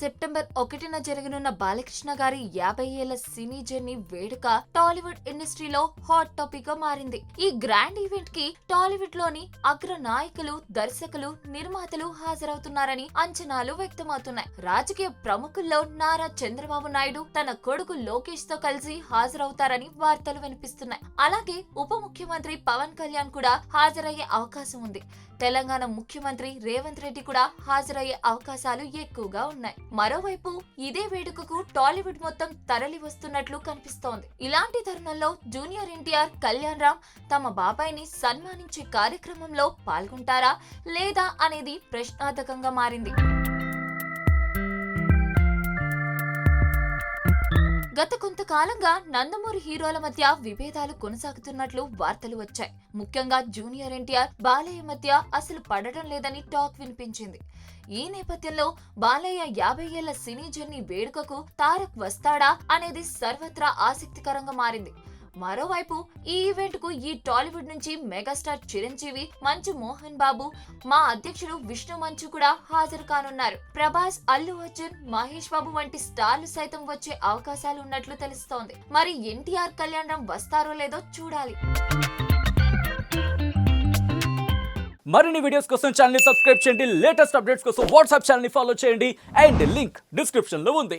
September ఒకటిన జరగనున్న బాలకృష్ణ గారి యాభై ఏళ్ళ సినీ జర్నీ వేడుక టాలీవుడ్ ఇండస్ట్రీలో హాట్ టాపిక్గా మారింది. ఈ గ్రాండ్ ఈవెంట్కి టాలీవుడ్లోని అగ్ర నాయకులు దర్శకులు నిర్మాతలు హాజరవుతున్నారని అంచనాలు వ్యక్తమవుతున్నాయి. రాజకీయ ప్రముఖుల్లో నారా చంద్రబాబు నాయుడు తన కొడుకు లోకేష్తో కలిసి హాజరవుతారని వార్తలు వినిపిస్తున్నాయి. అలాగే ఉప ముఖ్యమంత్రి పవన్ కళ్యాణ్ కూడా హాజరయ్యే అవకాశం ఉంది. తెలంగాణ ముఖ్యమంత్రి రేవంత్ రెడ్డి కూడా హాజరయ్యే అవకాశాలు ఎక్కువగా ఉన్నాయి. మరోవైపు ఇదే వేడుకకు టాలీవుడ్ మొత్తం తరలి వస్తున్నట్లు కనిపిస్తోంది. ఇలాంటి తరుణంలో జూనియర్ ఎన్టీఆర్ కళ్యాణ్ రామ్ తమ బాబాయ్ని సన్మానించే కార్యక్రమంలో పాల్గొంటారా లేదా అనేది ప్రశ్నార్థకంగా మారింది. గత కొంతకాలంగా నందమూరి హీరోల మధ్య విభేదాలు కొనసాగుతున్నట్లు వార్తలు వచ్చాయి. ముఖ్యంగా జూనియర్ ఎన్టీఆర్ బాలయ్య మధ్య అసలు పడడం లేదని టాక్ వినిపించింది. ఈ నేపథ్యంలో బాలయ్య యాభై ఏళ్ళ సినీ జర్నీ వేడుకకు తారక్ వస్తాడా అనేది సర్వత్రా ఆసక్తికరంగా మారింది. మరోవైపు ఈ ఈవెంట్కు ఈ టాలీవుడ్ నుంచి మెగాస్టార్ చిరంజీవి మంచు మోహన్ బాబు మా అధ్యక్షుడు విష్ణు మంచు కూడా హాజరు కానున్నారు. ప్రభాస్ అల్లు అర్జున్ మహేష్ బాబు వంటి స్టార్లు సైతం వచ్చే అవకాశాలు ఉన్నట్లు తెలుస్తోంది. మరి ఎన్టీఆర్ కళ్యాణం వస్తారో లేదో చూడాలి. మరిన్ని వీడియోస్ కోసం ఛానల్ సబ్స్క్రైబ్ చేయండి. లేటెస్ట్ అప్డేట్స్ కోసం వాట్సాప్ ఛానల్ ఫాలో చేయండి. అండ్ లింక్ డిస్క్రిప్షన్లో ఉంది.